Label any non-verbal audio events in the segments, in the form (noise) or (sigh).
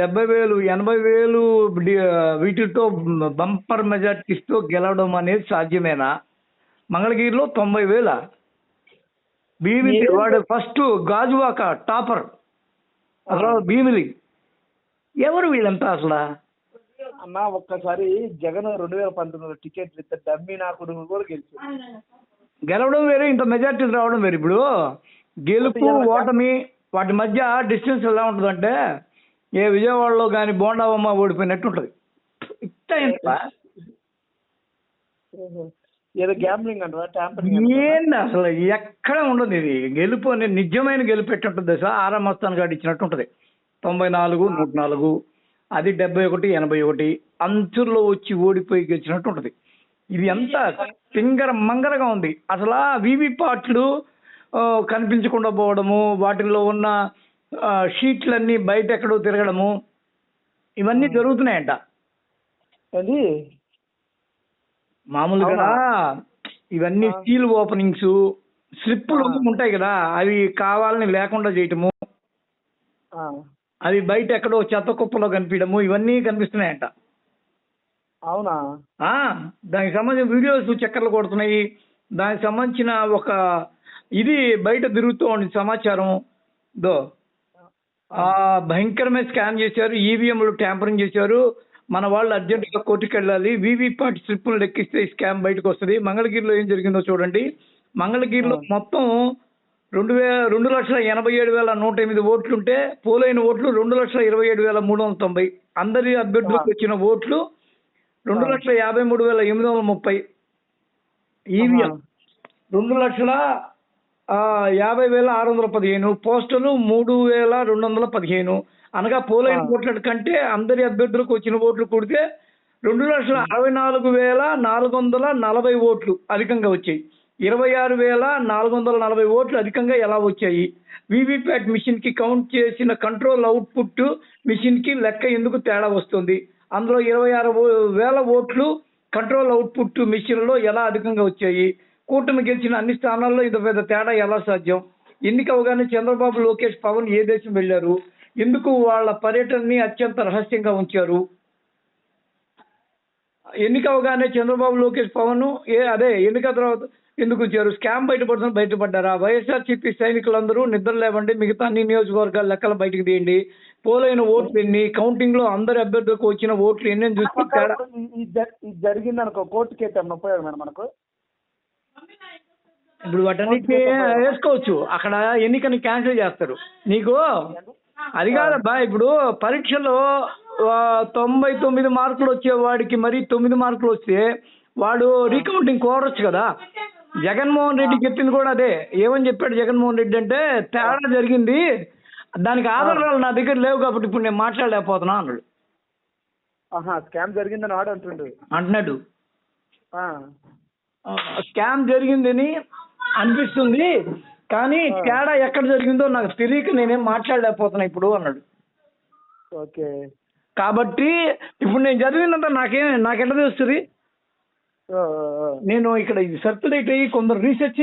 డెబ్బై వేలు ఎనభై వేలు వీటితో బంపర్ మెజార్టీస్తో గెలవడం అనేది సాధ్యమేనా? మంగళగిరిలో తొంభై వేల? భీమిలి వాడు ఫస్ట్ గాజువాక టాపర్. అసలు భీమిలి. ఎవరు వీళ్ళంతా అసలు? అన్న ఒక్కసారి జగన్ రెండు వేల పంతొమ్మిదిలో టికెట్లు ఇస్తే డమ్మి నా కొడుకు కూడా గెలిచి గెలవడం వేరే ఇంత మెజార్టీ రావడం వేరే. ఇప్పుడు గెలుపు ఓటమి వాటి మధ్య డిస్టెన్స్ ఎలా ఉంటుందంటే ఏ విజయవాడలో కానీ బోండావమ్మ ఓడిపోయినట్టు ఉంటుంది ఇంత. ఏదో గ్యాంబ్లింగ్ అసలు? ఎక్కడ ఉండదు ఇది. గెలుపు అనేది నిజమైన గెలుపు ఎట్టుంటుంది సార్ ఆరా మస్తాన్ గారు ఇచ్చినట్టు ఉంటుంది తొంభై నాలుగు నూట నాలుగు అది డెబ్బై ఒకటి ఎనభై ఒకటి అంచుల్లో వచ్చి ఓడిపోయి గెలిచినట్టు ఉంటుంది ఇది ఎంత పింగర మంగరగా ఉంది. అసలు ఆ వివి పాట్లు కనిపించకుండా పోవడము వాటిల్లో ఉన్న షీట్లన్నీ బయట ఎక్కడో తిరగడము ఇవన్నీ జరుగుతున్నాయంట. అది? మామూలుగా ఇవన్నీ. స్టీల్ ఓపెనింగ్స్ స్లిప్పులు. ఉంటాయి కదా అవి కావాలని లేకుండా చేయటము. అవి బయట ఎక్కడో చెత్త కుప్పలో కనిపించడము ఇవన్నీ కనిపిస్తున్నాయంట. అవునా? ఆ, దానికి సంబంధించిన వీడియోస్ చక్కర్లు కొడుతున్నాయి. దానికి సంబంధించిన ఒక ఇది బయట తిరుగుతూ ఉంది సమాచారం. దో భయంకరమైన స్కామ్ చేశారు ఈవీఎంలు ట్యాంపరింగ్ చేశారు. మన వాళ్ళు అర్జెంటుగా కోర్టుకు వెళ్ళాలి. వీవీపాట్ స్లిప్పులు లెక్కిస్తే ఈ స్కామ్ బయటకు వస్తుంది. మంగళగిరిలో ఏం జరిగిందో చూడండి. మంగళగిరిలో. మొత్తం రెండు వే రెండు లక్షల ఎనభై ఏడు వేల నూట ఎనిమిది ఓట్లు ఉంటే పోలైన ఓట్లు రెండు లక్షల ఇరవై ఏడు వేల మూడు వందల తొంభై. అందరి అభ్యర్థులకు. వచ్చిన ఓట్లు రెండు. లక్షల యాభై మూడు వేల ఎనిమిది వందల ముప్పై. ఈవీఎం రెండు లక్షల యాభై వేల ఆరు వందల పదిహేను పోస్టులు మూడు వేల రెండు వందల పదిహేను. అనగా పోలైన. ఓట్ల కంటే అందరి అభ్యర్థులకు వచ్చిన ఓట్లు కూడితే రెండు లక్షల అరవై నాలుగు వేల నాలుగు వందల నలభై ఓట్లు అధికంగా వచ్చాయి. ఇరవై ఆరు వేల నాలుగు వందల నలభై ఓట్లు అధికంగా ఎలా వచ్చాయి? వీవీప్యాట్ మిషన్కి కౌంట్ చేసిన కంట్రోల్ అవుట్పుట్ మిషన్కి లెక్క ఎందుకు తేడా వస్తుంది? అందులో ఇరవై ఆరు వేల ఓట్లు కంట్రోల్ అవుట్పుట్ మిషన్లో ఎలా అధికంగా వచ్చాయి? కూటమి గెలిచిన అన్ని స్థానాల్లో ఇంత పెద్ద తేడా ఎలా సాధ్యం? ఎన్నిక అవగానే చంద్రబాబు లోకేష్ పవన్ ఏ దేశం వెళ్ళారు? ఎందుకు వాళ్ళ పర్యటనని అత్యంత రహస్యంగా ఉంచారు? ఎన్నిక అవగానే చంద్రబాబు లోకేష్ పవన్ ఏ అదే ఎన్నిక తర్వాత ఎందుకు వచ్చారు స్కామ్ బయటపడుతున్న బయటపడ్డారా? వైఎస్ఆర్సీపీ సైనికులందరూ నిద్ర లేవండి మిగతా అన్ని నియోజకవర్గాల లెక్కలు బయటకు తీయండి. పోలైన ఓట్లు ఎన్ని? కౌంటింగ్లో అందరి అభ్యర్థులకు వచ్చిన ఓట్లు ఎన్ని చూసి చూస్తే జరిగింది అనుకో కోర్టు కేసు ఏమన్నా ఉపయోగం మనకు? ఇప్పుడు వాటన్నిటిని వేసుకోవచ్చు. అక్కడ ఎన్నికని క్యాన్సిల్ చేస్తారు. నీకు? అది కాదబ్బా ఇప్పుడు పరీక్షలో తొంభై తొమ్మిది మార్కులు వచ్చే వాడికి మరి తొమ్మిది మార్కులు వస్తే వాడు రీకౌంటింగ్ కోరొచ్చు కదా. జగన్మోహన్ రెడ్డి చెప్పింది కూడా అదే. ఏమని చెప్పాడు జగన్మోహన్ రెడ్డి అంటే తేడా జరిగింది. దానికి ఆధారాలు నా దగ్గర లేవు కాబట్టి ఇప్పుడు నేను మాట్లాడలేకపోతున్నా అన్నాడు. స్కామ్ జరిగిందని వాడు అంటున్నాడు. ఆ, స్కామ్ జరిగిందని అనిపిస్తుంది. కానీ. తేడా ఎక్కడ జరిగిందో నాకు తెలియక నేనేం మాట్లాడలేకపోతున్నా ఇప్పుడు అన్నాడు. ఓకే. కాబట్టి ఇప్పుడు నేను చదివినంత నాకేం నాకెట్లా తెలుస్తుంది. నేను ఇక్కడ ఇది సర్క్యులేట్ అయ్యి కొందరు రీసెర్చ్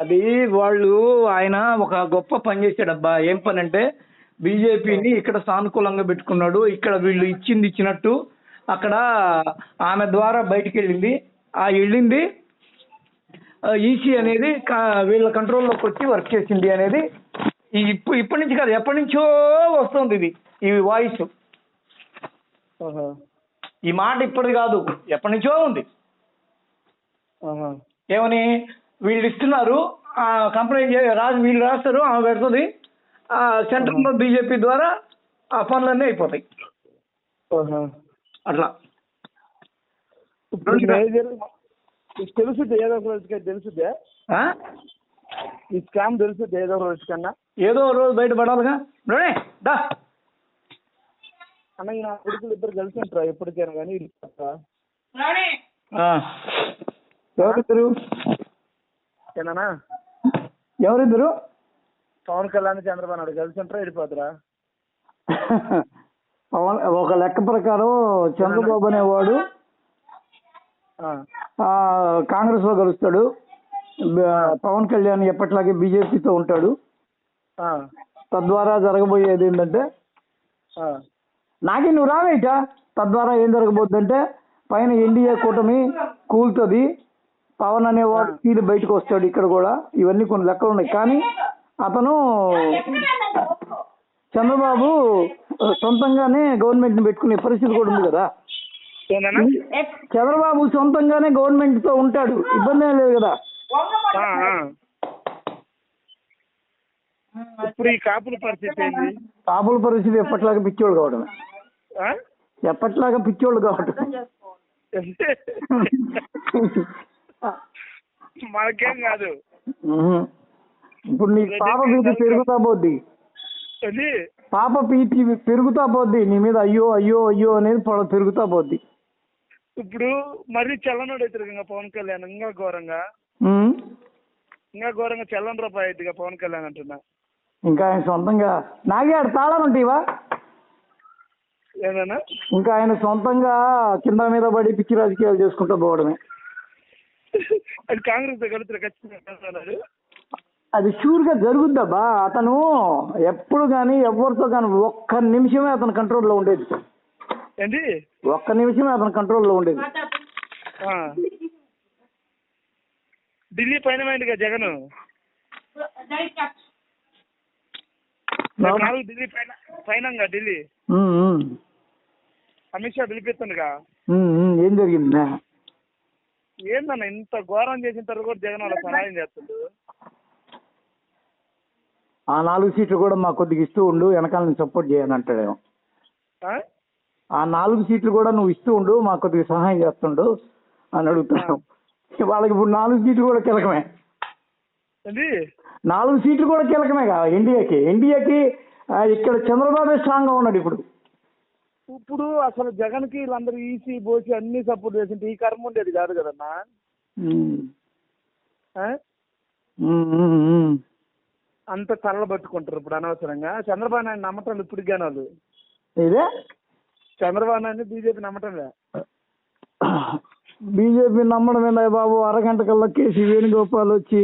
అది వాళ్ళు ఆయన ఒక గొప్ప పని చేశాడబ్బా ఏం పని అంటే బీజేపీని ఇక్కడ సానుకూలంగా పెట్టుకున్నాడు. ఇక్కడ వీళ్ళు ఇచ్చింది ఇచ్చినట్టు అక్కడ ఆమె ద్వారా బయటికి వెళ్ళింది. ఆ వెళ్ళింది ఈసీ అనేది కా- వీళ్ళ కంట్రోల్లోకి వచ్చి వర్క్ చేసింది అనేది ఇప్పుడు ఇప్పటి నుంచి కాదు ఎప్పటి నుంచో వస్తుంది ఇది ఈ వాయిస్ ఈ మాట ఇప్పటిది కాదు ఎప్పటి నుంచో ఉంది. ఏమని వీళ్ళు ఇస్తున్నారు ఆ కంప్లైంట్ రాసి వీళ్ళు రాస్తారు ఆమె పెడుతుంది ఆ సెంట్రల్లో బీజేపీ ద్వారా ఆ పనులన్నీ అయిపోతాయి. అట్లా. ఇప్పుడు మేజర్ ఇది తెలుసుద్ది ఏదో ఒక రోజుకి తెలుసుద్దే? ఆ? ఈ స్కామ్ తెలుసుద్ది ఏదో ఒక రోజు కన్నా ఏదో రోజు బయటపడాలిగా దా. అన్న నా కొడుకులు ఇద్దరు కలిసి ఉంటారా ఎప్పటికైనా కానీ. ఎవరిద్దరు? ఏనానా ఎవరిద్దరు? పవన్ కళ్యాణ్ చంద్రబాబు నాయుడు కలిసి ఉంటారా? వెళ్ళిపోతారా? (laughs) పవన్ ఒక లెక్క ప్రకారం చంద్రబాబు అనేవాడు ఆ, ఆ, కాంగ్రెస్లో కలుస్తాడు పవన్ కళ్యాణ్ ఎప్పట్లాగే బీజేపీతో ఉంటాడు. ఆ, తద్వారా జరగబోయేది ఏంటంటే ఆ, నాకే నువ్వు రావేట తద్వారా ఏం జరగబోతుందంటే పైన ఎన్డీఏ కూటమి కూలుతుంది. పవన్ అనేవాడు తీరు బయటకు వస్తాడు ఇక్కడ కూడా. ఇవన్నీ కొన్ని లెక్కలు ఉన్నాయి. కానీ అతను చంద్రబాబు సొంతంగానే గవర్నమెంట్ని పెట్టుకునే పరిస్థితి కూడా ఉంది కదా. చంద్రబాబు సొంతంగానే గవర్నమెంట్తో ఉంటాడు. ఇబ్బంది ఏం లేదు కదా. ఆ, ఆ. ఇప్పుడు ఈ కాపుల పరిస్థితి ఏంది? కాపుల పరిస్థితి ఎప్పట్లాగా పిచ్చోళ్ళు కావడమే ఆ? ఎప్పట్లాగా పిచ్చోళ్ళు కావడం మనకేం కాదు. ఇప్పుడు నీ పాప పెరుగుతా పోద్ది. అది పాప భీతి పెరుగుతా పోద్ది నీ మీద అయ్యో అయ్యో అయ్యో అనేది పెరుగుతా పోద్ది. ఇప్పుడు మరీ చల్లనోడు అవుతారు ఇంకా పవన్ కళ్యాణ్ ఇంకా ఘోరంగా. ఇంకా ఘోరంగా చల్లని రూపాయి అవుతుందిగా పవన్ కళ్యాణ్ అంటున్నా. ఇంకా ఆయన సొంతంగా నాగే ఆడ తాళాలు ఉంటాయివా ఏదన్నా ఇంకా ఆయన సొంతంగా కింద మీద పడి పిచ్చి రాజకీయాలు చేసుకుంటూ పోవడమే. అది కాంగ్రెస్ కలుతున్నారు ఖచ్చితంగా. అది షూర్గా జరుగుద్దబ్బా అతను ఎప్పుడు కానీ ఎవరితో కానీ ఒక్క నిమిషమే అతని కంట్రోల్లో ఉండేది. ఏంటి? ఒక్క నిమిషమే అతని కంట్రోల్లో ఉండేది. ఢిల్లీ పైన జగన్. ఢిల్లీ పైన పైనంగా ఢిల్లీ. అమిత్ షా పిలిపిస్తుండగా. ఏం జరిగింది? ఏందన్న ఇంత ఘోరం చేసిన తర్వాత కూడా జగన్ వాళ్ళ సహాయం చేస్తుండు? ఆ నాలుగు సీట్లు కూడా మాకు కొద్దిగా ఇస్తూ ఉండు వెనకాల నుంచి సపోర్ట్ చేయని అంటాడేమో. ఆ? నాలుగు సీట్లు కూడా నువ్వు ఇస్తూ ఉండు మాకు కొద్దిగా సహాయం చేస్తుండు అని అడుగుతాను వాళ్ళకి ఇప్పుడు నాలుగు సీట్లు కూడా కీలకమే. నాలుగు సీట్లు కూడా కీలకమే కదా ఎన్డీఏకి. ఎన్డీఏకి ఇక్కడ చంద్రబాబు స్ట్రాంగ్గా ఉన్నాడు ఇప్పుడు. ఇప్పుడు అసలు జగన్కి వీళ్ళందరూ ఈసీ బోసి అన్ని సపోర్ట్ చేసింటే ఈ కర్మ ఉండేది కాదు కదన్నా? అంత చల్లబట్టుకుంటారు ఇప్పుడు అనవసరంగా. చంద్రబాబు నాయుడు నమ్మటం ఇప్పుడు వాళ్ళు. ఇదే చంద్రబాబు నాయుడు బీజేపీ నమ్మటం లే. బీజేపీ నమ్మడం ఏందా బాబు? అరగంట కల్లా కేసీ వేణుగోపాల్ వచ్చి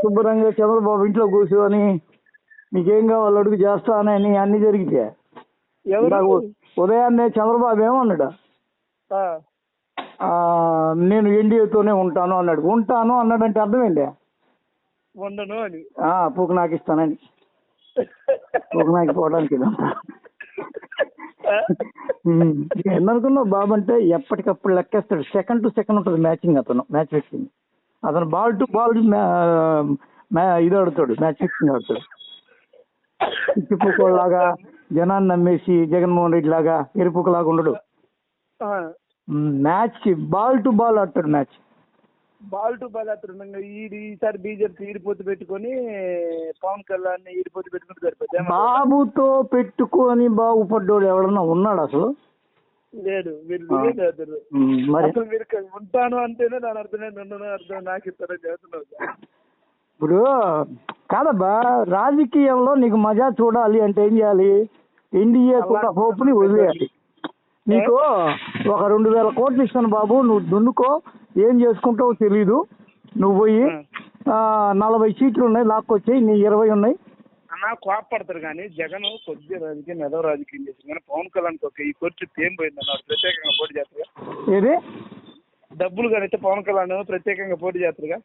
శుభ్రంగా చంద్రబాబు ఇంట్లో కూర్చొని నీకేం కావాలి? అడుగు చేస్తానని అన్ని జరిగితే. ఉదయాన్నే చంద్రబాబు ఏమన్నాడు? నేను ఎన్డీఏతోనే ఉంటాను అన్నాడు. ఉంటాను అన్నాడంటే అర్థమైంది ఉండను అని. పూకు నాకు ఇస్తానని. పూకు నాకు పోవడానికి. ఏందనుకున్నావు బాబు అంటే ఎప్పటికప్పుడు లెక్కేస్తాడు. సెకండ్ టు సెకండ్ ఉంటుంది మ్యాచింగ్ అతను మ్యాచ్ ఫిక్సింగ్ అతను బాల్ టు బాల్ ఇది ఆడుతాడు మ్యాచ్ ఫిక్సింగ్ ఆడుతాడు. లాగా జనాన్ని నమ్మేసి జగన్మోహన్ రెడ్డి లాగా ఎరుపుకలాగా ఉండడు. మ్యాచ్ బాల్ టు బాల్ ఆడతాడు మ్యాచ్ బాల్ టు బాల్ అతను ఈడి ఈసారి బీజేపీ ఈడిపోతు పెట్టుకొని పవన్ కళ్యాణ్ ఈడిపోతు పెట్టుకుంటే సరిపోద్ది. ఏమంటావు? బాబుతో పెట్టుకొని బాగుపడ్డోడు ఎవడన్నా ఉన్నాడు అసలు? లేడు మరి? అసలు మీరు ఉంటాను అంటేనే దాని అర్థమే ఉండను అర్థం నాకు ఇస్తారని చేస్తున్నావు ఇప్పుడు కాదబ్బా రాజకీయంలో నీకు మజా చూడాలి అంటే ఏం చేయాలి? ఎన్డీఏ కూడా హోప్ని వదిలేయాలి. నీకు ఒక రెండు వేల కోట్లు ఇస్తాను బాబు నువ్వు దున్నుకో ఏం చేసుకుంటావో తెలీదు. నువ్వు పోయి నలభై సీట్లు ఉన్నాయి లాక్కొచ్చాయి నీ ఇరవై ఉన్నాయి. అన్న కోపడతారు కానీ జగన్ కొద్దిగా రాజకీయం ఏదో రాజకీయం చేసింది. కానీ పవన్ కళ్యాణ్ ఒక ఈ ఖర్చు ఏం పోయింది అన్నారు ప్రత్యేకంగా పోటీ చేస్తారుగా ఏది? డబ్బులు కానీ అయితే పవన్ కళ్యాణ్ ప్రత్యేకంగా పోటీ చేస్తారుగా.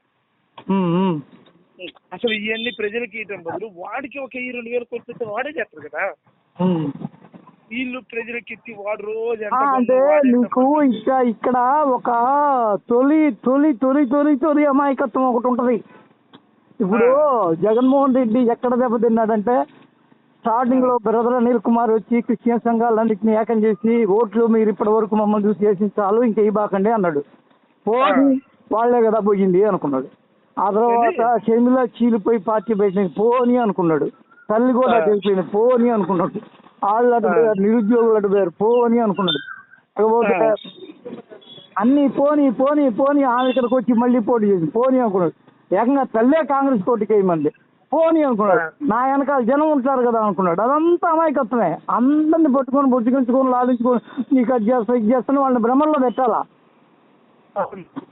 అసలు ఇవన్నీ ప్రజలకి ఇవ్వడం బదులు వాడికి ఒక ఈ రెండు వేలు ఖర్చు అయితే వాడే చేస్తారు కదా. వీళ్ళు ప్రజలకి వాడు రోజు అంటే నీకు ఇక్కడ ఇక్కడ ఒక తొలి తొలి తొలి తొలి తొలి అమాయకత్వం ఒకటి ఉంటది. ఇప్పుడు జగన్మోహన్ రెడ్డి ఎక్కడ దెబ్బతిన్నాడంటే స్టార్టింగ్లో బ్రదర్ అనిల్ కుమార్ వచ్చి క్రిస్టియన్ సంఘాలన్నింటినీ ఏకం చేసి ఓట్లు మీరు ఇప్పటి వరకు మమ్మల్ని చూసి చేసి చాలు ఇంక బాకండి అన్నాడు. పోని వాళ్ళే కదా పోయింది అనుకున్నాడు. ఆ తర్వాత షర్మిల చీలిపోయి పార్టీ పెట్టిన పోని అనుకున్నాడు. తల్లి కూడా. తెలిపోయింది పోని అనుకున్నాడు. వాళ్ళు అటు. పోయారు, నిరుద్యోగులు అటు పోయారు. పోని అనుకున్నాడు. కాకపోతే. అన్ని పోని పోని పోని ఆమె ఇక్కడికి వచ్చి మళ్ళీ పోటీ చేసింది. పోని అనుకున్నాడు. ఏకంగా తల్లే కాంగ్రెస్ పోటీకి వేయమంది పోని అనుకున్నాడు. నా వెనకాల జనం ఉంటారు కదా అనుకున్నాడు. అదంతా అమాయకత్వమే. అందరిని పట్టుకొని బొచ్చుకుంచుకొని లాలించుకొని నీకు అది చేస్తా ఇది చేస్తాను వాళ్ళని భ్రమంలో పెట్టాలా.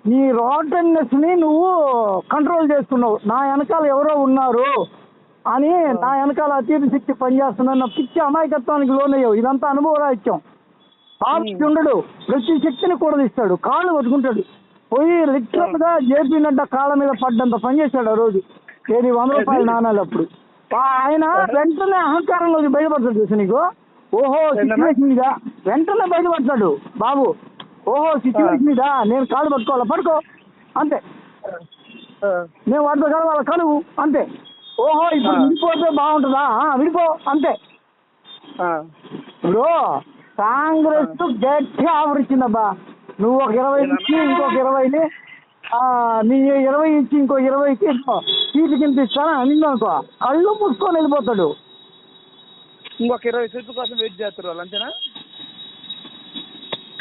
నీ రోటన్నెస్ని నువ్వు కంట్రోల్ చేస్తున్నావు. నా వెనకాల ఎవరో ఉన్నారు. అని నా వెనకాల అతీత శక్తి పనిచేస్తుందని నా పిచ్చి అమాయకత్వానికి లోనయ్యావు. ఇదంతా అనుభవ రాహిత్యం పాపి ఉండడు ప్రతి శక్తిని కూడా ఇస్తాడు. కాళ్ళు పట్టుకుంటాడు. పోయి లిటరల్గా జేపీ నడ్డా కాళ్ళ మీద పడ్డంత పని చేశాడు ఆ రోజు. ఏది వంద రూపాయల నాణాలు అప్పుడు ఆయన వెంటనే అహంకారంలోకి బయటపడతాడు చూసి నీకు? ఓహో సిచ్యువేషన్ ఇదా వెంటనే బయటపడతాడు బాబు. ఓహో సిచ్యువేషన్ ఇదా నేను కాళ్ళు పట్టుకోవాలా? పడుకో. అంతే. నేను వాటితో కలవాల కలువు. అంతే. ఓహో ఇప్పుడు. విడిపోతే బాగుంటుందా? విడిపో అంతే. ఇప్పుడు కాంగ్రెస్ గట్టిగా ఆవరించిందబ్బా నువ్వు ఒక ఇరవై ఇచ్చి ఇంకొక ఇరవైని నీ ఇరవై ఇచ్చి ఇంకో ఇరవైకి సీటు కింద ఇస్తాను నిన్ను అనుకో. కళ్ళు మూసుకొని వెళ్ళిపోతాడు. ఇంకొక ఇరవై సీట్ల కోసం వెయిట్ చేస్తారు వాళ్ళు అంతేనా?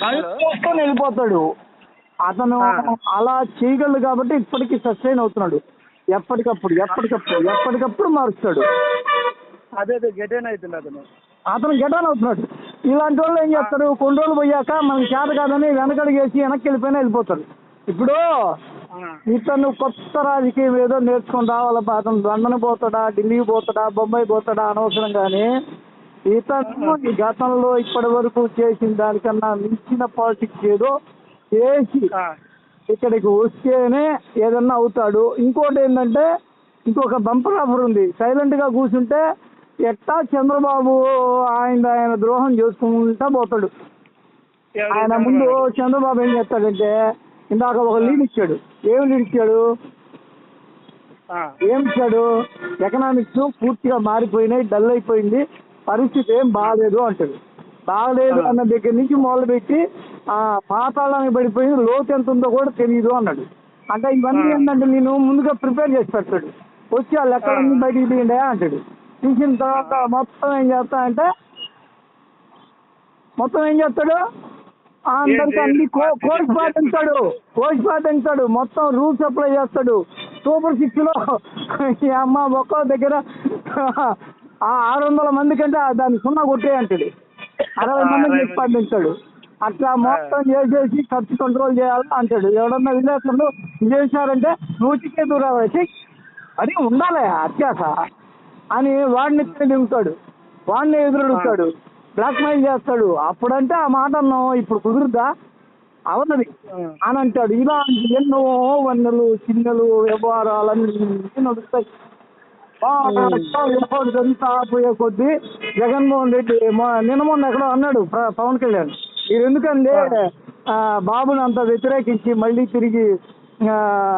కళ్ళు? మూసుకొని వెళ్ళిపోతాడు. అతను. అలా చేయగలడు కాబట్టి ఇప్పటికీ సస్టైన్ అవుతున్నాడు. ఎప్పటికప్పుడు ఎప్పటికప్పుడు ఎప్పటికప్పుడు మారుస్తాడు. అదే అదే గెటైన్ అవుతుంది అతను. అతను గెటాన్ అవుతున్నాడు. ఇలాంటి వాళ్ళు ఏం చేస్తారు? కొన్ని రోజులు పోయాక మనకి చేత కాదని వెనకడికి వేసి వెనక్కి వెళ్ళిపోయినా వెళ్ళిపోతాడు ఇప్పుడు. ఇతను కొత్త రాజకీయం ఏదో నేర్చుకొని రావాలబ్బా అతను లండన్ పోతాడా ఢిల్లీ పోతాడా బొంబాయి పోతాడా అనవసరం కానీ ఇతను ఈ గతంలో ఇప్పటి వరకు చేసిన దానికన్నా మించిన పాలిటిక్స్ ఏదో చేసి. ఇక్కడికి వస్తేనే ఏదన్నా అవుతాడు. ఇంకోటి ఏంటంటే ఇంకొక బంపర్ ఆఫర్ ఉంది. సైలెంట్గా కూర్చుంటే ఎట్టా చంద్రబాబు ఆయన ఆయన ద్రోహం చేసుకుంటా పోతాడు. ఆయన ముందు చంద్రబాబు ఏం చేస్తాడంటే ఇందాక ఒక లీడ్ ఇచ్చాడు. ఏం లీడ్ ఇచ్చాడు. ఏం ఇచ్చాడు? ఎకనామిక్స్ పూర్తిగా మారిపోయినాయి డల్ అయిపోయింది. పరిస్థితి ఏం బాగాలేదు అంటాడు. బాగలేదు అన్న దగ్గర నుంచి మొదలుపెట్టి పాతాళానికి పడిపోయింది లోతు ఎంత ఉందో కూడా తెలియదు అన్నాడు. అంటే ఇవన్నీ ఆ. ఏంటంటే నేను ముందుగా ప్రిపేర్ చేసి పెడతాడు. వచ్చి ఆ లెక్కలన్నీ బయటికి తీయండి అంటాడు. తీసిన తర్వాత మొత్తం ఏం చేస్తా అంటే మొత్తం ఏం చేస్తాడు? ఆ అందరికి అన్ని కోచ్ పాటించాడు కోచ్ పాటించాడు మొత్తం రూల్స్ అప్లై చేస్తాడు. సూపర్ సిక్స్లో ఈ అమ్మ ఒక్కో దగ్గర ఆ ఆరు వందల మంది కంటే ఆ దాన్ని సున్నా కొట్టే అంటాడు అరవై మంది. పాటించాడు అట్లా మొత్తం చేసేసి ఖర్చు కంట్రోల్ చేయాలి అంటాడు. ఎవడన్నా విలేకరులు చేశారంటే నూటికే దూరం అది ఉండాలి అత్యాస అని వాడిని దిగుతాడు వాడిని ఎదురుడుతాడు బ్లాక్మెయిల్ చేస్తాడు. అప్పుడంటే ఆ మాట అన్నాం ఇప్పుడు కుదురుదా అవన్నది అని అంటాడు. ఇలాంటి ఎన్నో వన్నెలు చిన్నలు వ్యవహారాలన్నీ నడుస్తాయి. జరుగుతా పోయే కొద్దీ జగన్మోహన్ రెడ్డి నిన్న మొన్న ఎక్కడో అన్నాడు పవన్ కళ్యాణ్. మీరు ఎందుకంటే ఆ, బాబుని అంత వ్యతిరేకించి మళ్ళీ తిరిగి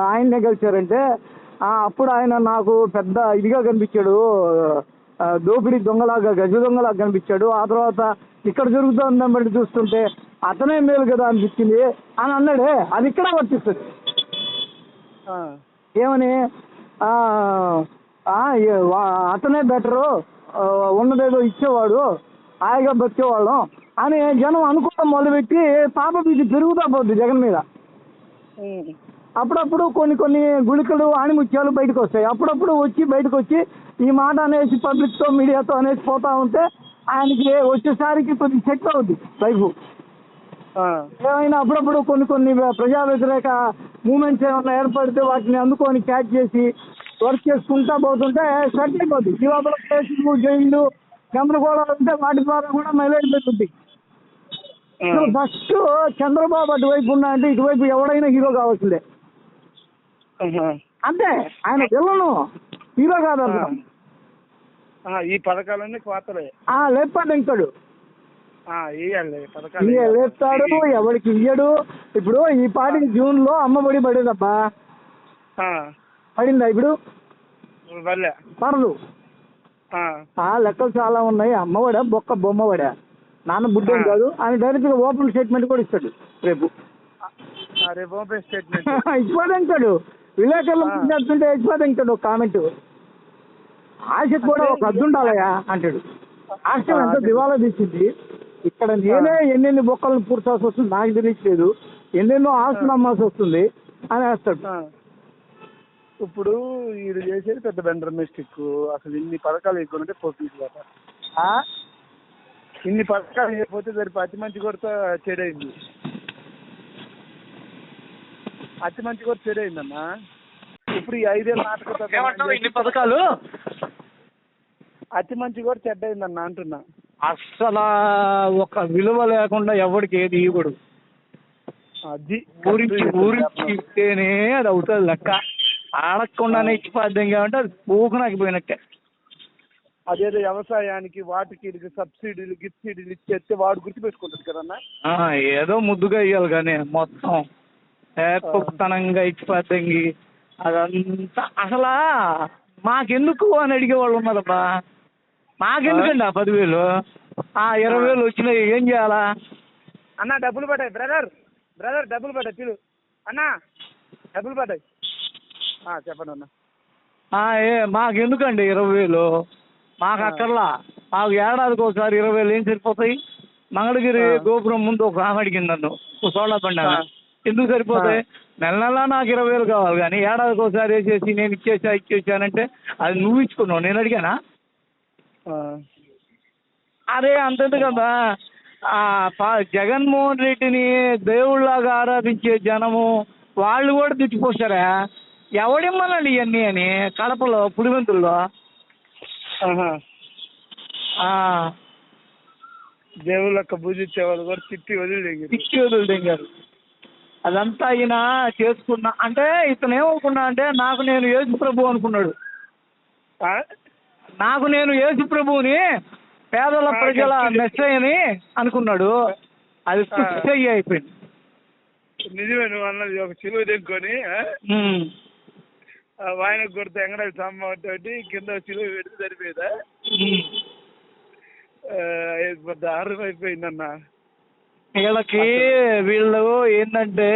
ఆయన్నే గెలిచారంటే ఆ, అప్పుడు ఆయన నాకు పెద్ద ఇదిగా కనిపించాడు. దోపిడీ దొంగలాగా గజ దొంగలాగా కనిపించాడు. ఆ తర్వాత ఇక్కడ జరుగుతుందని బట్టి చూస్తుంటే అతనే మేలు కదా అనిపించింది అని అన్నాడే. అది ఇక్కడ వర్తిస్తుంది. ఏమని? అతనే బెటరు ఉన్నదేదో ఇచ్చేవాడు హాయిగా బతికేవాళ్ళం. అని జనం అనుకోవడం మొదలుపెట్టి పాప ఇది పెరుగుతా పోద్ది జగన్ మీద. అప్పుడప్పుడు కొన్ని కొన్ని గుళికలు ఆణిముత్యాలు బయటకు వస్తాయి అప్పుడప్పుడు వచ్చి బయటకు వచ్చి ఈ మాట అనేసి పబ్లిక్తో మీడియాతో అనేసి పోతా ఉంటే ఆయనకి వచ్చేసరికి కొద్ది సెట్ అవుద్ది లైఫ్. ఏమైనా అప్పుడప్పుడు కొన్ని కొన్ని ప్రజా వ్యతిరేక మూమెంట్స్ ఏమైనా ఏర్పడితే వాటిని అందుకొని క్యాచ్ చేసి వర్క్ చేసుకుంటా పోతుంటే సెట్ అయిపోద్ది ఈ లోపల కేసులు జైళ్ళు గందరగోళాలు ఉంటే వాటి ద్వారా కూడా మైలేజ్ పెరుగుద్ది. ఫస్ట్ చంద్రబాబు అటువైపు ఉన్నా అంటే ఇటువైపు ఎవడైనా హీరో కావాల్సిందే. అంతే. ఆయన విలను హీరో కాదు ఈ పథకాలన్నీ కోతలే. ఆ లేపాడు ఇయ్యాలి. లేపుతాడు ఎవరికి ఇయ్యడు. ఇప్పుడు ఈ పాటికి జూన్లో అమ్మఒడి పడేదబ్బా. పడిందా ఇప్పుడు? పడదు. ఆ. లెక్కలు చాలా ఉన్నాయి. అమ్మఒడా బొక్క బొమ్మఒడా నాన్న బుద్ధం. కాదు. ఆయన డైరెక్ట్గా ఓపెన్ స్టేట్మెంట్ కూడా ఇస్తాడు రేపు. రేపు ఓపెన్ స్టేట్మెంట్. ఇచ్చిపోతాడు విలేకరులు ఇచ్చిపోతాడు ఒక కామెంట్. ఆశకు కూడా ఒక హద్దు ఉండాలయా అంటాడు. ఆశ ఎంత. దివాలా తీసింది. ఇక్కడ నేనే ఎన్నెన్ని బొక్కలను పూర్చాల్సి వస్తుంది నాకు తెలియట్లేదు. ఎన్నెన్నో ఆస్తులు అమ్మాల్సి వస్తుంది అని వేస్తాడు. ఇప్పుడు వీడు చేసేది పెద్ద బెండర్ మిస్టేక్. అసలు ఇన్ని పథకాలు ఎక్కువ పోతుంది కదా ఆ? ఇన్ని పథకాలు అయిపోతే సరిపో అతి మంచి కొరత చెడైంది. అతి మంచి కొరత చెడైందన్నా ఇప్పుడు ఈ ఐదేళ్ళ నాటక ఇన్ని పథకాలు? అతి మంచి కూడా చెడ్డ అయిందన్న అంటున్నా. అస్సలు ఒక విలువ లేకుండా ఎవరికి ఏది ఇవ్వడు. అది ఊరించి ఊరించి ఇస్తేనే అది అవుతుంది లెక్క. ఆడకుండానే ఇచ్చిపోద్దాం కాబట్టి అది పూకనాకి పోయినట్టే. అదేదో వ్యవసాయానికి వాటికి సబ్సిడీలు గిబ్సిడీలు ఇచ్చేస్తే వాడు గుర్తుపెట్టుకుంటాడు కదన్నా ఏదో ముద్దుగా ఇవ్వాలి కానీ మొత్తం. ఏపుతనంగా ఇచ్చిపోద్దంగి అదంతా అసలా మాకెందుకు అని అడిగేవాళ్ళు ఉన్నారబ్బా? మాకెందుకండి ఆ పదివేలు? ఆ ఇరవై వేలు వచ్చినాయి ఏం చేయాలా? అన్న డబ్బులు పడ్డాయి. బ్రదర్ బ్రదర్ డబ్బులు పడ్డాయి. పిలు. అన్న డబ్బులు పడ్డాయి. ఆ, చెప్పండి అన్న. ఆ, ఏ మాకెందుకండి ఇరవై వేలు? మాకు అక్కర్లా. మాకు ఏడాదికి ఒకసారి ఇరవై వేలు ఏం సరిపోతాయి. మంగళగిరి. గోపురం ముందు ఒక ఆమె అడిగింది నన్ను. సోడా బండి. ఎందుకు సరిపోతాయి. నెల నెల నాకు ఇరవై వేలు కావాలి కానీ ఏడాదికి ఒకసారి వేసేసి నేను ఇచ్చేసా ఇచ్చేసానంటే అది నువ్వు ఇచ్చుకున్నావు. నేను అడిగానా? అరే ఆ పా- జగన్మోహన్ రెడ్డిని దేవుళ్ళలాగా ఆరాధించే జనము వాళ్ళు కూడా తిట్టిపోస్తారా? ఎవడిమ్మనండి ఇవన్నీ అని? కడపలో పులివెంతుల్లో దేవుళ్ళ యొక్క పూజించే వాళ్ళు కూడా తిట్టి వదిలి తిట్టి వదిలింగారు అదంతా ఈయన చేసుకున్నా అంటే ఇతను ఏమనుకున్నా అంటే నాకు నేను యేసు ప్రభు అనుకున్నాడు. నాకు నేను యేసు ప్రభువుని పేదల ప్రజల. మెస్సయ్యని అనుకున్నాడు. అది అయిపోయింది. నిజమే నువ్వు అన్నది ఒక చిలువ. ఆ? వాయనకు కొడితే వెంకటేశ్వర స్వామి తోటి కింద చిలువ పెడితే సరిపోయేదా? పెద్ద దారుణం అయిపోయిందన్న. వీళ్ళకి వీళ్ళు ఏంటంటే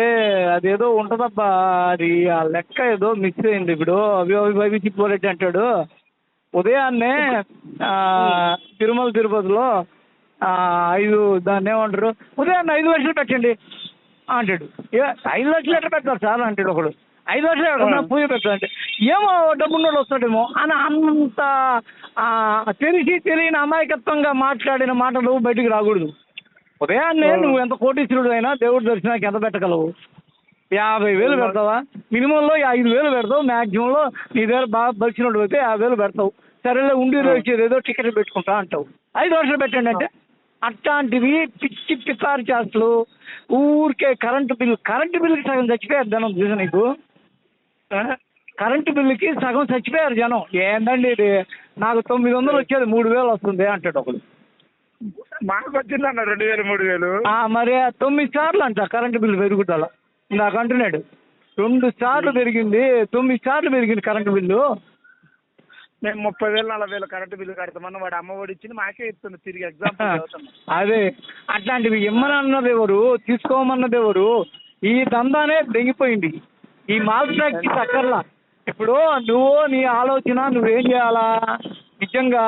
అదేదో ఉంటదబ్బా అది ఆ లెక్క ఏదో మిస్ అయింది. ఇప్పుడు అవి అవి అంటాడు. ఉదయాన్నే ఆ, తిరుమల తిరుపతిలో ఆ, ఐదు దాన్ని ఏమంటారు? ఉదయాన్నే ఐదు లక్షలు పెట్టండి అంటాడు. ఏ, ఐదు లక్షలు ఎట్లా పెట్టారు సార్? అంటాడు ఒకడు. ఐదు లక్షలు ఎక్కడ పూజ పెట్టాలంటే ఏమో డబ్బున్నోడు వస్తాడేమో అని అంత తెలిసి తెలియని అమాయకత్వంగా మాట్లాడిన మాటలు బయటికి రాకూడదు. ఉదయాన్నే నువ్వు ఎంత కోటీశ్వరుడు అయినా దేవుడి దర్శనానికి ఎంత పెట్టగలవు? యాభై వేలు పెడతావా? మినిమంలో ఐదు వేలు పెడతావు. మ్యాక్సిమంలో నీ దగ్గర బాగా బలిసినోడు అయితే యాభై వేలు పెడతావు. సరేలే ఉండి వచ్చేది ఏదో టికెట్ పెట్టుకుంటా అంటావు. ఐదు లక్షలు పెట్టండి అంటే అట్లాంటివి పిచ్చి పికారు చేస్తలు. ఊరికే కరెంటు బిల్లు కరెంటు బిల్లుకి సగం చచ్చిపోయారు జనం చూసా నీకు? కరెంటు బిల్లుకి సగం చచ్చిపోయారు జనం. ఏందండి ఇది? నాకు తొమ్మిది వందలు వచ్చేది మూడు వేలు వస్తుంది అంటాడు ఒకడు. మాకు వచ్చిందన్న రెండు వేలు మూడు వేలు. ఆ, మరి తొమ్మిది సార్లు అంట కరెంటు బిల్లు పెరుగుదల. నాకు అంటున్నాడు. రెండు సార్లు పెరిగింది తొమ్మిది సార్లు పెరిగింది కరెంటు బిల్లు. మేము ముప్పై వేలు నలభై వేలు కరెంటు బిల్లు కడతామన్న వాడు అమ్మ ఒడి ఇచ్చింది మాకే ఇస్తుంది. తిరిగి చదువుతున్నా అదే అట్లాంటివి ఇమ్మనన్నది ఎవరు తీసుకోమన్నది ఎవరు ఈ దందానే దెంగిపోయింది ఈ మాల్ ప్రాక్టీస్ అక్కర్లా. ఇప్పుడు నువ్వు నీ ఆలోచన నువ్వేం చేయాలా? నిజంగా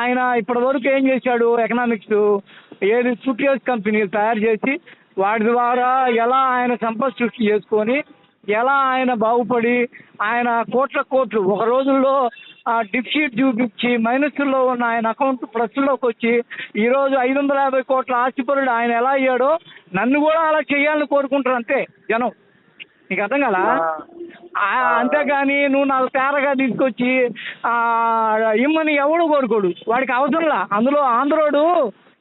ఆయన ఇప్పటి వరకు ఏం చేశాడు? ఎకనామిక్స్ ఏది సూట్కేస్ కంపెనీలు తయారు చేసి వాటి ద్వారా ఎలా ఆయన సంపద సృష్టి చేసుకొని ఎలా ఆయన బాగుపడి ఆయన కోట్ల కోట్లు ఒక రోజుల్లో ఆ డిప్ షీట్ చూపించి మైనస్లో ఉన్న ఆయన అకౌంట్ ప్లస్లోకి వచ్చి ఈరోజు ఐదు వందల యాభై కోట్ల ఆస్తిపరుడు ఆయన ఎలా అయ్యాడో నన్ను కూడా అలా చేయాలని కోరుకుంటారు అంతే జనం. నీకు అర్థం కదా అంతేగాని నువ్వు నాకు తేరగా తీసుకొచ్చి ఆ, ఇమ్మని ఎవడు కోరుకోడు? వాడికి అవసరంలా అందులో ఆంధ్రోడు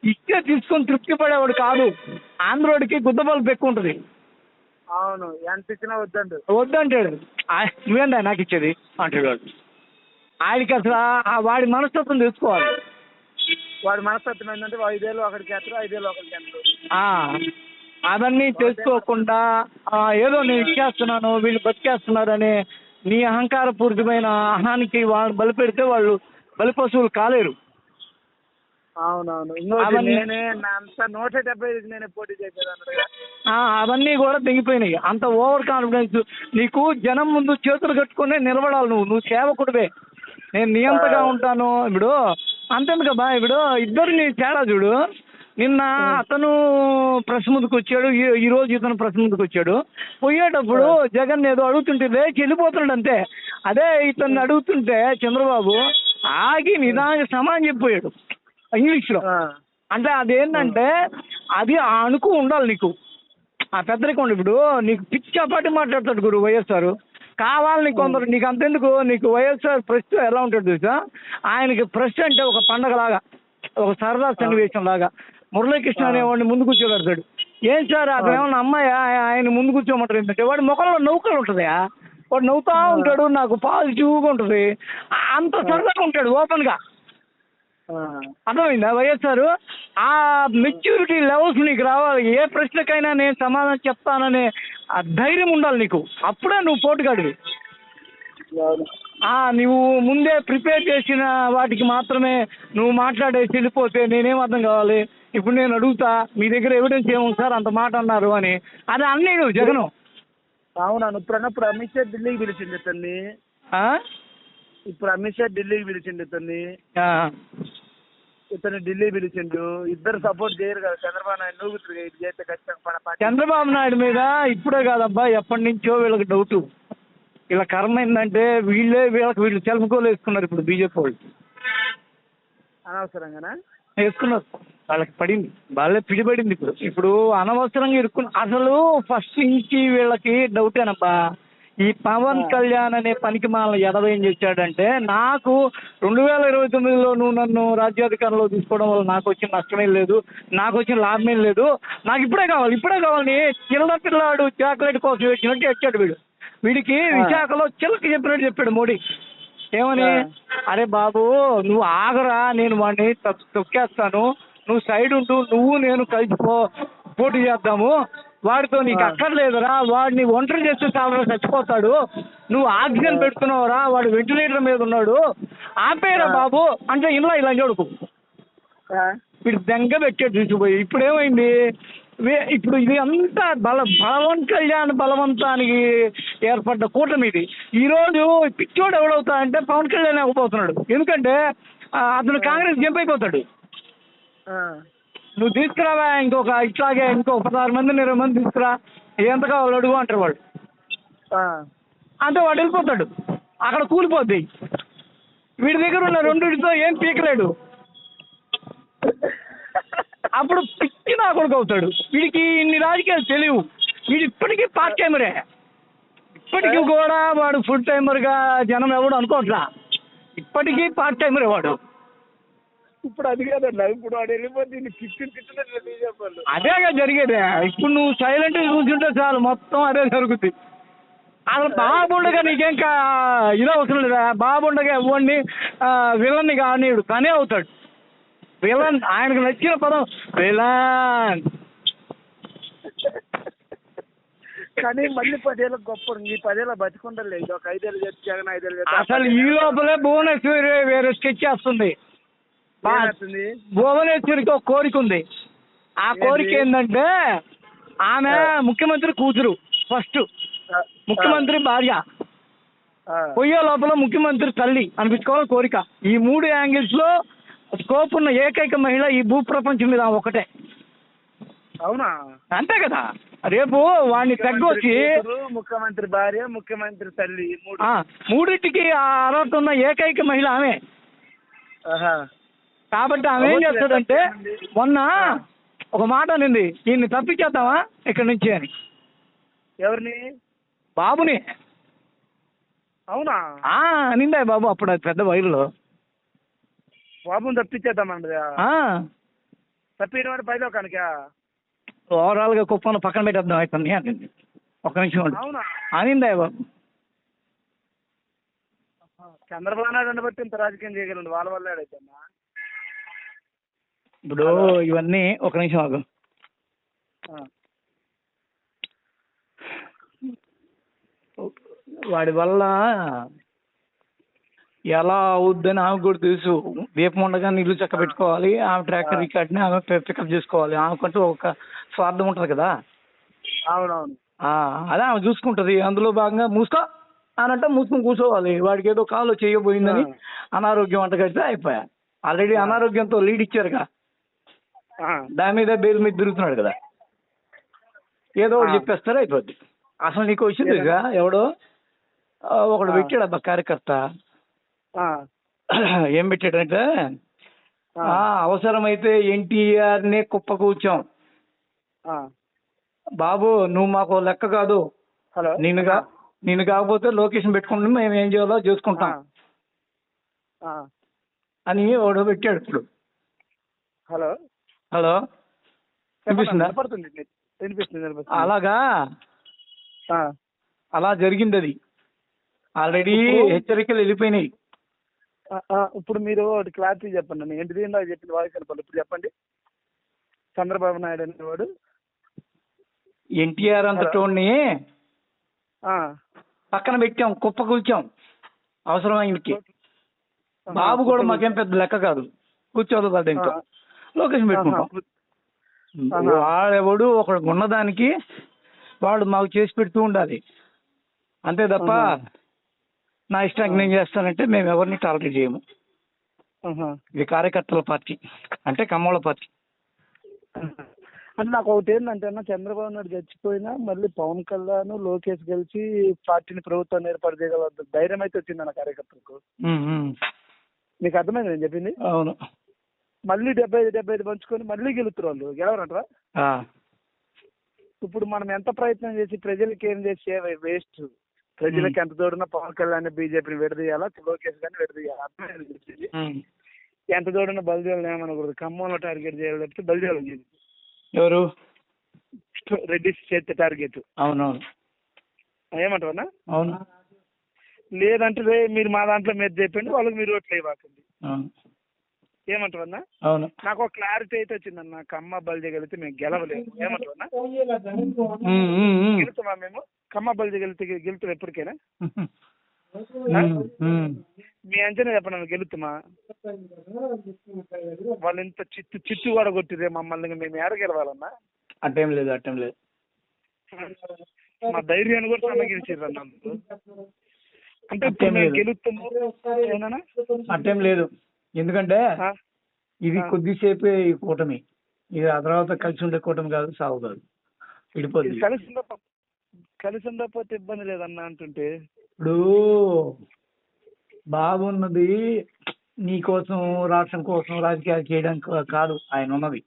ఇచ్చే తీసుకొని తృప్తి పడేవాడు కాదు. ఆంధ్రోడికి గుద్దబల్పు ఎక్కువ ఉంటుంది. అవును. ఎంత ఇచ్చినా వద్దండు వద్దంటాడు. నువ్వేందా నాకు ఇచ్చేది? అంటాడు వాడు ఆయనకి అసలు వాడి మనస్తత్వం తెలుసుకోవాలి. వాడి మనస్తత్వం ఏంటంటే ఐదేళ్ళు ఒకరికి వేస్తారు ఐదేళ్ళు వేస్తారు. ఆ, అవన్నీ తెలుసుకోకుండా ఏదో నేను ఇచ్చేస్తున్నాను వీళ్ళు బతికేస్తున్నారని నీ అహంకారపూరితమైన అహానికి వాళ్ళు బలి పెడితే వాళ్ళు బలి పశువులు కాలేరు. అవునవును. ఇంకోటి అవన్నీ- నేనే నా అంత నూట డెబ్బై ఐదుకి నేనే పోటీ చేసేది అన్నాడు ఆ, అవన్నీ కూడా తెగిపోయినాయి అంత ఓవర్ కాన్ఫిడెన్స్. నీకు జనం ముందు చేతులు కట్టుకునే నిలబడాలి నువ్వు. నువ్వు సేవకుడివే. నేను నియంతగా ఉంటాను. ఇప్పుడు అంతేందుకబ్బా ఇప్పుడు ఇద్దరిని తేడా చూడు. నిన్న అతను ప్రెస్ ముందుకు వచ్చాడు. ఈ- రోజు ఇతను ప్రెస్ ముందుకు వచ్చాడు. పోయేటప్పుడు జగన్ ఏదో అడుగుతుంటే లేచి వెళ్ళిపోతున్నాడు అంతే. అదే ఇతన్ని అడుగుతుంటే చంద్రబాబు ఆగి నిదానంగా సమానం చెప్పిపోయాడు ఇంగ్లీష్లో. ఆ, అంటే అదేంటంటే అది ఆ అణుకు ఉండాలి నీకు. ఆ పెద్దరికం ఉండి ఇప్పుడు నీకు పిచ్చాపాటి మాట్లాడతాడు గురు వైఎస్ఆర్. కావాలని కొందరు నీకు అంతెందుకు? నీకు వైఎస్ఆర్ ప్రెస్ ఎలా ఉంటుంది తెలుసా? ఆయనకి ప్రెస్ అంటే ఒక పండగలాగా ఒక సరదా సన్నివేశం లాగా మురళీకృష్ణ అనేవాడిని ముందు కూర్చోబెడతాడు. ఏం సార్ అతను ఏమన్నా అమ్మాయి? ఆయన ముందు కూర్చోమంటారు ఏంటంటే వాడి ముఖంలో నౌకలు ఉంటుందా వాడు నవ్వుతా ఉంటాడు నాకు పాజిటివ్గా ఉంటుంది. అంత సరదాగా ఉంటాడు ఓపెన్గా ఆ. అర్థమైందా వైఎస్ఆర్ ఆ మెచ్యూరిటీ లెవెల్స్ నీకు రావాలి. ఏ ప్రశ్నకైనా నేను సమాధానం చెప్తాననే ఆ ధైర్యం ఉండాలి నీకు. అప్పుడే నువ్వు పోటుగాడివి. నువ్వు ముందే ప్రిపేర్ చేసిన వాటికి మాత్రమే నువ్వు మాట్లాడేసి వెళ్ళిపోతే నేనేం అర్థం కావాలి? ఇప్పుడు నేను అడుగుతా మీ దగ్గర ఎవిడెన్స్ ఏముంది? సార్ అంత మాట అన్నారు అని. అది అన్నయ్య జగను. అవునవును ఇప్పుడు అమిత్ షా ఢిల్లీకి పిలిచిండు ఇతన్ని ఆ? ఇప్పుడు అమిత్ షా ఢిల్లీకి పిలిచిండు ఇతన్ని ఆ. ఇతను ఢిల్లీ పిలిచిండు. ఇద్దరు సపోర్ట్ చేయరు కదా. చంద్రబాబు నాయుడు ఇది చేస్తే ఖచ్చితంగా చంద్రబాబు నాయుడు మీద ఇప్పుడే కాదబ్బా ఎప్పటి నుంచో వీళ్ళకి డౌట్ వీళ్ళ కర్మ ఏంటంటే వీళ్ళే వీళ్ళకి వీళ్ళు చెలముకోలు వేసుకున్నారు ఇప్పుడు బీజేపీ వాళ్ళు. అనవసరంగానా? వేసుకున్నారు. వాళ్ళకి పడింది. వాళ్ళే పిడిపడింది ఇప్పుడు. ఇప్పుడు అనవసరంగా ఇరుక్కున్న అసలు ఫస్ట్ నుంచి వీళ్ళకి డౌటేనబ్బా ఈ పవన్ కళ్యాణ్ అనే పనికి ఎదవ ఏం చేశాడంటే నాకు రెండు వేల ఇరవై తొమ్మిదిలో నువ్వు నన్ను రాజ్యాధికారంలో తీసుకోవడం వల్ల నాకు వచ్చిన నష్టమేం లేదు. నాకు వచ్చిన లాభమేం లేదు. నాకు ఇప్పుడే కావాలి. ఇప్పుడే కావాలని చిన్న పిల్లాడు చాక్లెట్ కోసం వచ్చినట్టు వచ్చాడు వీడు. వీడికి విశాఖలో చిలక చెప్పినట్టు చెప్పాడు మోడీ. ఏమని? అరే బాబు నువ్వు ఆగరా నేను వాడిని తొక్- తొక్కేస్తాను. నువ్వు సైడ్ ఉంటూ నువ్వు నేను కలిసి పో పోటీ చేద్దాము. వాడితో నీకు అక్కర్లేదురా వాడిని ఒంటరి చేస్తే చాలా చచ్చిపోతాడు. నువ్వు ఆక్సిజన్ పెడుతున్నావురా వాడు వెంటిలేటర్ మీద ఉన్నాడు. ఆపేరా బాబు అంటే ఇలా ఇలా చూడుకు? వీడు దెంగ పెట్టాడు తీసుకుపోయి ఇప్పుడు ఏమైంది ఇప్పుడు ఇది అంతా బల బలవన్ కళ్యాణ్ బలవంతానికి ఏర్పడ్డ కూటమి ఇది. ఈ రోజు పిచ్చోడు ఎవడవుతా అంటే పవన్ కళ్యాణ్ అవ్వబోతున్నాడు. ఎందుకంటే అతను కాంగ్రెస్ జంప్ అయిపోతాడు. నువ్వు తీసుకురావా ఇంకొక ఇట్లాగే ఇంకో పదహారు మందిని ఇరవై మంది తీసుకురా ఎంత కావాలి అడుగు అంటారు వాడు. అంటే వాడు వెళ్ళిపోతాడు. అక్కడ కూలిపోద్ది. వీడి దగ్గర ఉన్న రెండుతో ఏం పీకలేడు. అప్పుడు పిచ్చి నా కొడుకు అవుతాడు. వీడికి ఇన్ని రాజకీయాలు తెలియవు. వీడు ఇప్పటికీ పార్ట్ టైమరే ఇప్పటికీ కూడా వాడు ఫుల్ టైమర్గా జనం ఎవడు అనుకోవట్లా. ఇప్పటికీ పార్ట్ టైమరే వాడు. ఇప్పుడు అది కాదన్న ఇప్పుడు వాడు వెళ్ళిపోతే అదేగా జరిగేది. ఇప్పుడు నువ్వు సైలెంట్ కూర్చుంటే చాలు మొత్తం అదే జరుగుద్ది. అసలు బాగుండగా నీకేం ఇది అవసరం లేదా? బాగుండగా ఎవరిని విలన్ని కానీయుడు. తనే అవుతాడు. విలన్ ఆయనకు నచ్చిన పదం విలన్. కానీ మళ్ళీ పదేళ్ళకి గొప్ప ఈ పదేళ్ళ బతికుండలే. ఇది ఒక ఐదేళ్ళు చేస్తే జగన్ ఐదేళ్ళు అసలు ఈ లోపలే భువనేశ్వరి వేరే స్కెచ్ చేస్తుంది. ఏమవుతుంది? భువనేశ్వరికి ఒక కోరిక ఉంది. ఆ కోరిక ఏంటి? ఏంటంటే ఆమె ముఖ్యమంత్రి కూతురు ఫస్ట్ ముఖ్యమంత్రి భార్య. పొయ్యే లోపల ముఖ్యమంత్రి తల్లి అనిపించుకోవాలి కోరిక. ఈ మూడు యాంగిల్స్లో స్కోప్ ఉన్న ఏకైక మహిళ ఈ భూ ప్రపంచం మీద ఒకటే అవునా? అంతే కదా? రేపు వాడిని తగ్గొచ్చి ముఖ్యమంత్రి భార్య ముఖ్యమంత్రి తల్లి మూడింటికి ఆ అర్హత ఉన్న ఏకైక మహిళ ఆమె. కాబట్టి ఆమె ఏం చేస్తుందంటే మొన్న ఒక మాట అనింది ఈయన్ని తప్పించేద్దామా ఇక్కడి నుంచి అని. ఎవరిని? బాబుని. అవునా? ఆ అనిందా బాబు అప్పుడు అది పెద్ద వైరులో. బాబుని తప్పించేద్దామండి. తప్పిన వాడు పైలో కనుక. ఓవరాల్గా కుప్పను పక్కన పెట్టేద్దాం అనింది ఒక నిమిషం అనిందా బాబు చంద్రబాబు నాయుడు ఉండబట్టి ఇంత రాజకీయం చేయగలండి. వాళ్ళ వల్ల ఇప్పుడు ఇవన్నీ ఒక నిమిషం ఆగు. వాడి వల్ల ఎలా అవుద్దని ఆమెకు కూడా తెలుసు. దీపం ఉండగా ఇల్లు చక్క పెట్టుకోవాలి ఆమె ట్రాక్టర్ రికార్డ్ని ఆమె పికప్ చేసుకోవాలి. ఆమెకంటూ ఒక స్వార్థం ఉంటుంది కదా? అవునవును. ఆ, అదే ఆమె చూసుకుంటది. అందులో భాగంగా మూసుకో అనంటే మూసుకొని కూర్చోవాలి. వాడికి ఏదో కాలు చేయబోయిందని అనారోగ్యం అంట కడితే అయిపోయా. ఆల్రెడీ అనారోగ్యంతో లీడ్ ఇచ్చారుగా. దాని మీద బెయిల్ మీద తిరుగుతున్నాడు కదా. ఏదో ఒకటి. చెప్పేస్తారు అయిపోద్ది. అసలు నీకు వచ్చింది ఎవడో ఒకడు. పెట్టాడు అబ్బా కార్యకర్త. ఏం పెట్టాడంటే అవసరమైతే ఎన్టీఆర్ నే కుప్ప కూర్చోం ఆ. బాబు నువ్వు మాకు లెక్క కాదు. హలో. నిన్నుగా నేను కాకపోతే లొకేషన్ పెట్టుకుంటే మేము ఏం చేయాలో చూసుకుంటాం. అని ఓడో పెట్టాడు ఇప్పుడు. హలో. హలో. వినిపిస్తుందా? వినిపిస్తుంది? అలాగా. అలా జరిగింది అది. ఆల్రెడీ హెచ్చరికలు వెళ్ళిపోయినాయి. ఇప్పుడు మీరు ఒకటి క్లారిటీ చెప్పండి ఏంటిది? ఇందాక చెప్పింది వాయిస్ కనపడదు ఇప్పుడు చెప్పండి. చంద్రబాబు నాయుడు అనేవాడు. ఎన్టీఆర్ అంతటోడిని ఆ, పక్కన పెట్టాం కుప్ప కూర్చాం అవసరం ఆయనకి బాబు కూడా మాకేం పెద్ద లెక్క కాదు. కూర్చోదు కదా ఇంకా. లొకేషన్ పెట్టుకుంటాం. వాడెవడు? ఒకడు ఉన్నదానికి వాడు మాకు చేసి పెడుతూ ఉండాలి. అంతే తప్ప. నా ఇష్టానికి నేను చేస్తానంటే మేము ఎవరిని టాలరేట్ చేయము. ఇది కార్యకర్తల పార్టీ అంటే కమ్మోళ్ళ పార్టీ. అంటే నాకు ఒకటి ఏంటంటే అన్న చంద్రబాబు నాయుడు చచ్చిపోయినా మళ్ళీ పవన్ కళ్యాణ్ లోకేష్ గెలిచి పార్టీని ప్రభుత్వాన్ని ఏర్పాటు చేయగల ధైర్యం అయితే వచ్చింది అన్న కార్యకర్తలకు. మీకు అర్థమైంది నేను చెప్పింది? అవును. మళ్ళీ డెబ్బై ఐదు డెబ్బై ఐదు పంచుకొని మళ్ళీ గెలుస్తారు వాళ్ళు. గెలవరంటరా? ఇప్పుడు మనం ఎంత ప్రయత్నం చేసి ప్రజలకి ఏం చేసి వేస్ట్? ప్రజలకి ఎంత తోడున్నా పవన్ కళ్యాణ్ బీజేపీని విడదీయాలా లోకేష్ గాని విడదీయాలా. ఎంత తోడున్నా బలిదేవులను ఏమనకూడదు. ఖమ్మంలో టార్గెట్ చేయాలి తప్పితే బలిదేవులు ఎవరు? రెడ్డి చేస్తే టార్గెట్. అవునవును. ఏమంటావన్నా? అవును. లేదంటే మీరు మా దాంట్లో మీరు చెప్పండి వాళ్ళకి మీరు ఓట్లు వేయబాకండి అవును ఏమంటావన్నా? అవును. నాకు ఒక క్లారిటీ అయితే వచ్చిందన్న. కమ్మ బలి చేయగలిగితే మేము గెలవలేము. ఉమ్. గెలుతామా మేము? కమ్మ బలి చేయగలిగితే గెలుతాం ఎప్పటికైనా. మీ అంచనా చెప్పండి మేము గెలుతామా? వాళ్ళు ఇంత చిత్తు చిత్తు కూడా కొట్టిరే మమ్మల్ని. మేము ఏడ గెలవాలన్నా? అట్టేం లేదు అట్టేం లేదు. మా ధైర్యాన్ని కూడా సన్నగించారు అన్న అంటే గెలుస్తాము. ఏమన్నా? అట్టేం లేదు. ఎందుకంటే? ఇది. కొద్దిసేపే ఈ కూటమి. ఇది ఆ తర్వాత కలిసి ఉండే కూటమి కాదు సాగు కాదు. ఇది విడిపోద్ది కలిసి కలిసి ఉండకపోతే ఇబ్బంది లేదన్న అంటుంటే? ఇప్పుడు బాగున్నది నీ కోసం రాష్ట్రం కోసం రాజకీయాలు చేయడానికి కాదు. ఆయన ఉన్నది.